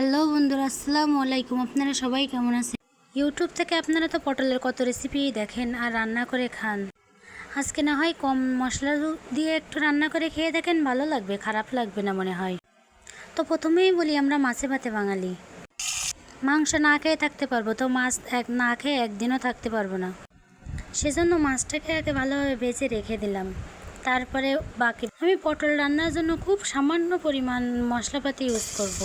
Hello বন্ধুরা, আসসালামু আলাইকুম। আপনারা সবাই কেমন আছেন? ইউটিউব থেকে আপনারা তো পটলের কত রেসিপি দেখেন আর রান্না করে খান। আজকে না হয় কম মশলা দিয়ে একটু রান্না করে খেয়ে দেখেন, ভালো লাগবে, খারাপ লাগবে না মনে হয়। তো প্রথমেই বলি, আমরা মাছে ভাতে বাঙালি। মাংস না খেয়ে থাকতে পারব, তো মাছ এক না খেয়ে একদিনও থাকতে পারব না। সেজন্য মাছটাকে আগে ভালোভাবে বেঁচে রেখে দিলাম। তারপরে বাকি আমি পটল রান্নার জন্য খুব সামান্য পরিমাণ মশলাপাতি ইউজ করব।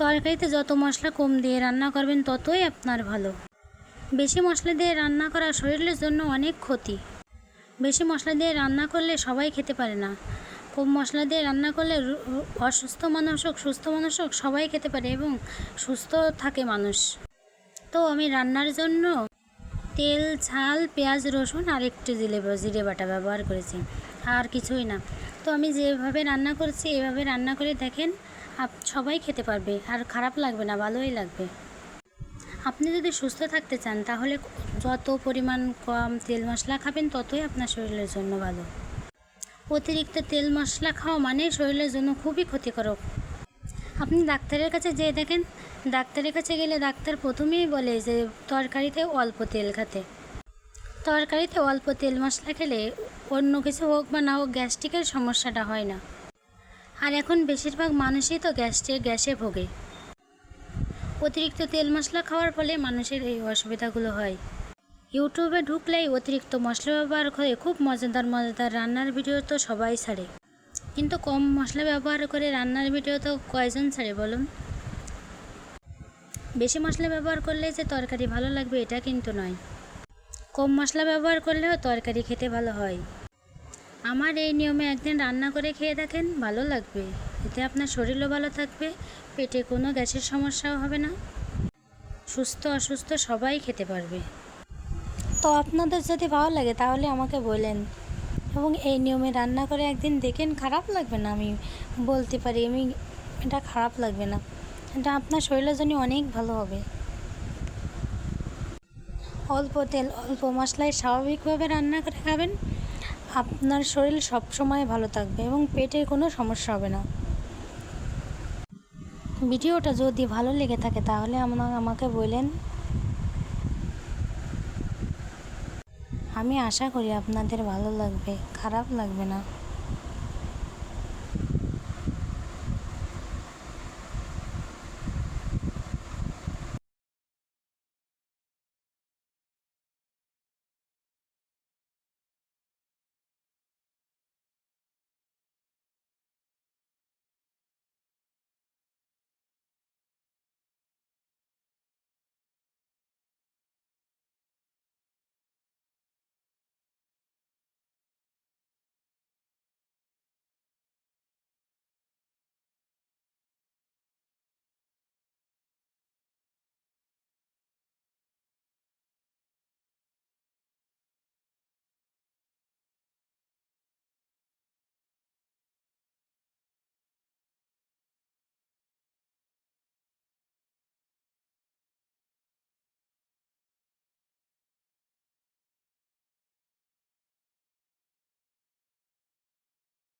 তরকারিতে যত মশলা কম দিয়ে রান্না করবেন, ততই আপনার ভালো। বেশি মশলা দিয়ে রান্না করা শরীরের জন্য অনেক ক্ষতি। বেশি মশলা দিয়ে রান্না করলে সবাই খেতে পারে না। কম মশলা দিয়ে রান্না করলে অসুস্থ মানুষ হোক সুস্থ মানুষ হোক সবাই খেতে পারে এবং সুস্থ থাকে মানুষ। তো আমি রান্নার জন্য তেল, ঝাল, পেঁয়াজ, রসুন আর একটু জিরে জিরে বাটা ব্যবহার করেছি। আর কিছুই না। তো আমি যেভাবে রান্না করছি, এভাবে রান্না করে দেখেন সবাই খেতে পারবে, আর খারাপ লাগবে না, ভালোই লাগবে। আপনি যদি সুস্থ থাকতে চান, তাহলে যত পরিমাণ কম তেল মশলা খাবেন, ততই আপনার শরীরের জন্য ভালো। অতিরিক্ত তেল মশলা খাওয়া মানে শরীরের জন্য খুবই ক্ষতিকারক। আপনি ডাক্তারের কাছে যেয়ে দেখেন, ডাক্তারের কাছে গেলে ডাক্তার প্রথমেই বলে যে, তরকারিতে অল্প তেল খেতে। তরকারিতে অল্প তেল মশলা খেলে অন্য কিছু হোক বা না হোক, গ্যাস্ট্রিকের সমস্যাটা হয় না। আর এখন বেশিরভাগ মানুষই তো গ্যাস্ট্রিক গ্যাসে ভোগে। অতিরিক্ত তেল মশলা খাওয়ার ফলে মানুষের এই অসুবিধাগুলো হয়। ইউটিউবে ঢুকলেই অতিরিক্ত মশলা ব্যবহার করে খুব মজাদার মজাদার রান্নার ভিডিও তো সবাই ছাড়ে। কিন্তু কম মশলা ব্যবহার করে রান্নার ভিডিও তো কয়জন ছাড়ে বলুন? বেশি মশলা ব্যবহার করলে যে তরকারি ভালো লাগবে এটা কিন্তু নয়। কম মশলা ব্যবহার করলেও তরকারি খেতে ভালো হয়। আমার এই নিয়মে একদিন রান্না করে খেয়ে দেখেন, ভালো লাগবে। এতে আপনার শরীরও ভালো থাকবে, পেটে কোনো গ্যাসের সমস্যাও হবে না। সুস্থ, অসুস্থ সবাই খেতে পারবে। তো আপনাদের যদি ভালো লাগে তাহলে আমাকে বলেন। এবং এই নিয়মে রান্না করে একদিন দেখেন, খারাপ লাগবে না? আমি বলতে পারি, আমি, এটা খারাপ লাগবে না। এটা আপনার শরীরের জন্য অনেক ভালো হবে। অল্প তেল, অল্প মশলায় স্বাভাবিকভাবে রান্না করে খাবেন। আপনার শরীর সবসময় ভালো থাকবে এবং পেটের কোনো সমস্যা হবে না। ভিডিওটা যদি ভালো লেগে থাকে তাহলে আমাকে বলেন। আমি আশা করি আপনাদের ভালো লাগবে, খারাপ লাগবে না।